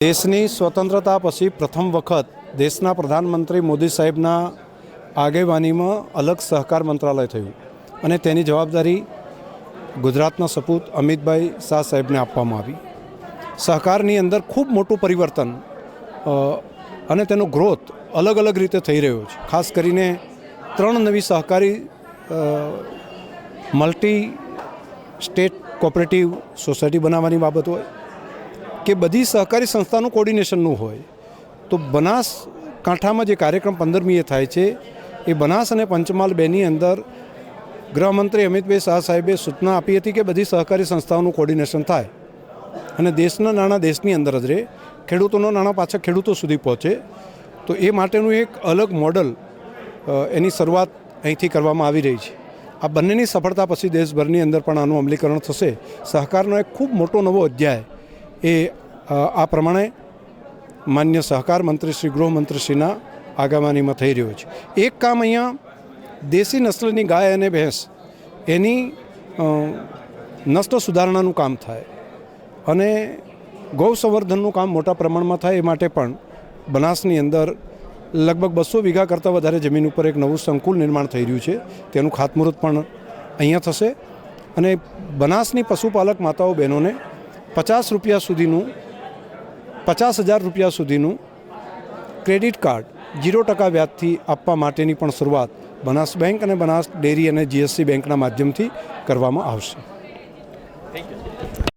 દેશની સ્વતંત્રતા પછી પ્રથમ વખત દેશના પ્રધાનમંત્રી મોદી સાહેબના આગેવાનીમાં અલગ સહકાર મંત્રાલય થયું અને તેની જવાબદારી ગુજરાતના સપૂત અમિતભાઈ શાહ સાહેબને આપવામાં આવી. સહકારની અંદર ખૂબ મોટું પરિવર્તન અને તેનો ગ્રોથ અલગ અલગ રીતે થઈ રહ્યો છે. ખાસ કરીને ત્રણ નવી સહકારી મલ્ટી સ્ટેટ કોઓપરેટિવ સોસાયટી બનાવવાની બાબત હોય કે બધી સહકારી સંસ્થાનું કોર્ડિનેશનનું હોય, તો બનાસ કાંઠામાં જે કાર્યક્રમ પંદરમીએ થાય છે, એ બનાસ અને પંચમહાલ બેની અંદર ગૃહમંત્રી અમિતભાઈ શાહ સાહેબે સૂચના આપી હતી કે બધી સહકારી સંસ્થાઓનું કોર્ડિનેશન થાય. અને દેશના નાણાં દેશની અંદર જ રહે ખેડૂતોના નાણાં પાછા ખેડૂતો સુધી પહોંચે. તો એ માટેનું એક અલગ મોડલ એની શરૂઆત અહીંથી કરવામાં આવી રહી છે. આ બંનેની સફળતા પછી દેશભરની અંદર પણ આનું અમલીકરણ થશે. સહકારનો એક ખૂબ મોટો નવો અધ્યાય એ આ પ્રમાણે માન્ય સહકાર મંત્રી શ્રી, ગૃહમંત્રીશ્રીના આગામાનીમાં થઈ રહ્યો છે. એક કામ અહીંયા, દેશી નસ્લની ગાય અને ભેંસ, એની નસ્લ સુધારણાનું કામ થાય અને ગૌ સંવર્ધનનું કામ મોટા પ્રમાણમાં થાય એ માટે પણ બનાસની અંદર લગભગ બસો વીઘા કરતાં વધારે જમીન ઉપર એક નવું સંકુલ નિર્માણ થઈ રહ્યું છે. તેનું ખાતમુહૂર્ત પણ અહીંયા થશે અને બનાસની પશુપાલક માતાઓ બહેનોને પચાસ રૂપિયા સુધીનું, પચાસ હજાર રૂપિયા સુધીનું ક્રેડિટ કાર્ડ જીરો ટકા વ્યાજથી આપવા માટેની પણ શરૂઆત બનાસ બેંક અને બનાસ ડેરી અને જીએસસી બેંકના માધ્યમથી કરવામાં આવશે.